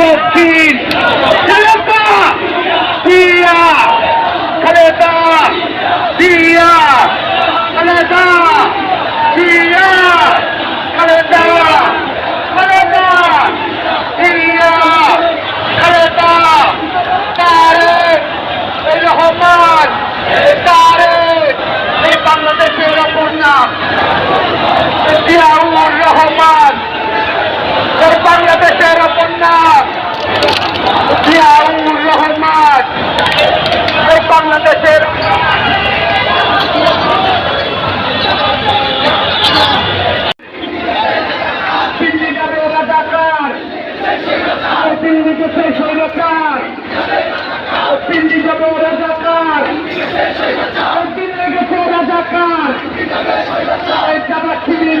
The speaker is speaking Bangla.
Tocantins! দিতে সেই সৈন্যকার তিন দিকে রাজাকার একদিন লেগেছে রাজাকার যারা শিবির